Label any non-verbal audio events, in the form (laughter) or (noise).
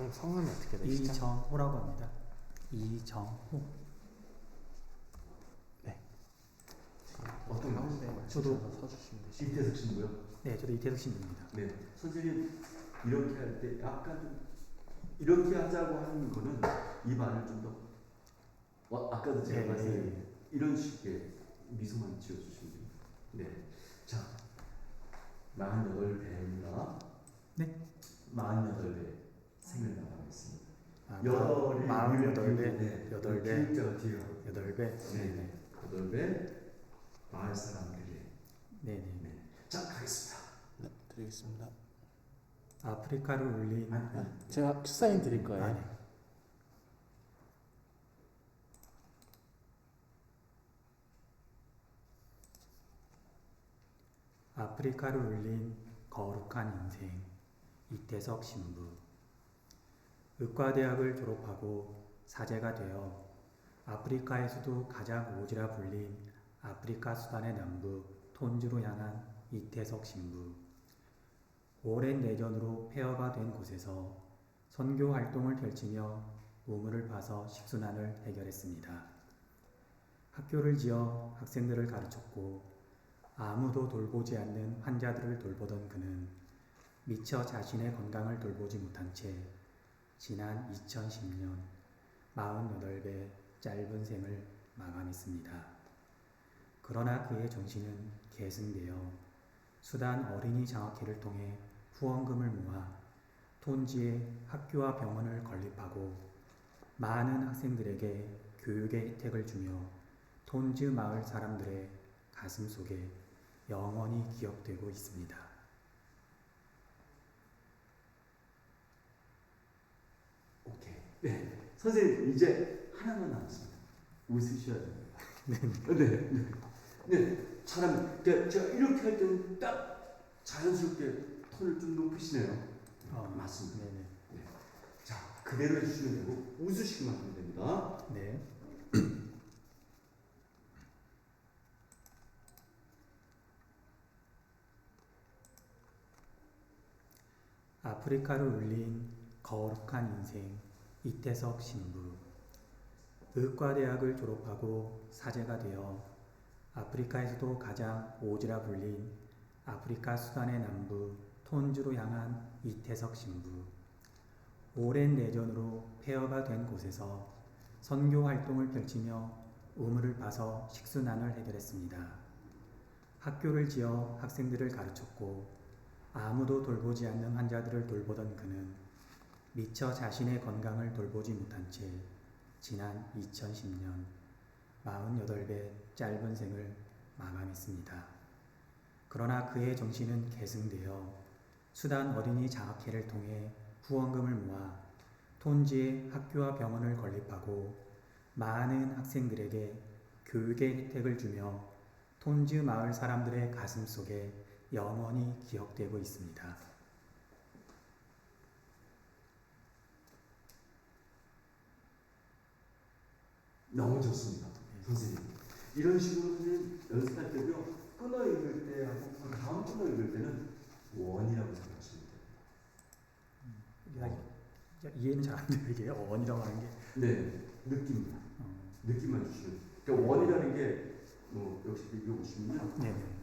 선생님 성함이 어떻게 되시죠? 이정호라고 합니다. 이정호. 어떤 가운데 저도- 맞춰서 서주시면 되시죠. 이태석 씨고요. 네, 저도 이태석 신부입니다. 네. 선생님 이렇게 할 때 약간 좀 이렇게 하자고 하는 거는 이 말을 좀더 어, 아까도 제가 네. 말씀드린 이런 식의 미소만 지어주시면 됩니다. 네. 자, 48배입니다. 네? 48배 생을 나가겠습니다. 아, 마흔 위를 여덟 배, 여덟 배, 여덟 배. 네. 여덟 배 마을 사람들이 네, 네. 네. 자, 가겠습니다. 네, 드리겠습니다. 아프리카를 울린 아니, 아니. 제가 사인 드릴 거예요. 아, 네. 아프리카를 울린 거룩한 인생 이태석 신부 의과대학을 졸업하고 사제가 되어 아프리카에서도 가장 오지라 불린 아프리카 수단의 남부 톤주로 향한 이태석 신부 오랜 내전으로 폐허가 된 곳에서 선교 활동을 펼치며 우물을 파서 식순환을 해결했습니다. 학교를 지어 학생들을 가르쳤고 아무도 돌보지 않는 환자들을 돌보던 그는 미처 자신의 건강을 돌보지 못한 채 지난 2010년 48배 짧은 생을 마감했습니다. 그러나 그의 정신은 계승되어 수단 어린이 장학회를 통해 후원금을 모아 톤지의 학교와 병원을 건립하고 많은 학생들에게 교육의 혜택을 주며 톤즈 마을 사람들의 가슴 속에 영원히 기억되고 있습니다. 오케이. 네. 선생님 이제 하나만 남았습니다. 웃으셔야 됩니다. 네. 네. 네. 네. 사람 제가 제가 이렇게 할 때는 딱 자연스럽게 톤을 좀 높이시네요. 어, 맞습니다. 네네. 자, 그대로 해주시면 되고 웃으시기만 하면 됩니다. 네. (clears throat) 아프리카를 울린 거룩한 인생 이태석 신부 의과대학을 졸업하고 사제가 되어 아프리카에서도 가장 오지라 불린 아프리카 수단의 남부 톤주로 향한 이태석 신부 오랜 내전으로 폐허가 된 곳에서 선교 활동을 펼치며 우물을 파서 식순환을 해결했습니다. 학교를 지어 학생들을 가르쳤고 아무도 돌보지 않는 환자들을 돌보던 그는 미처 자신의 건강을 돌보지 못한 채 지난 2010년 48배 짧은 생을 마감했습니다. 그러나 그의 정신은 계승되어 수단 어린이 장학회를 통해 후원금을 모아 톤지의 학교와 병원을 건립하고 많은 학생들에게 교육의 혜택을 주며 톤즈 마을 사람들의 가슴 속에 영원히 기억되고 있습니다. 너무 좋습니다. 선생님. 이런 식으로 선생님 연습할 때도요. 끊어 읽을 때하고 그 다음 끊어 읽을 때는 원이라고 생각하시면 돼요. 야, 야, 이해는 잘 안 돼요 이게 원이라고 하는 게. 네. 느낌. 어, 느낌만 주시면. 그러니까 원이라는 게 뭐 역시 이거 보시면요. 네네.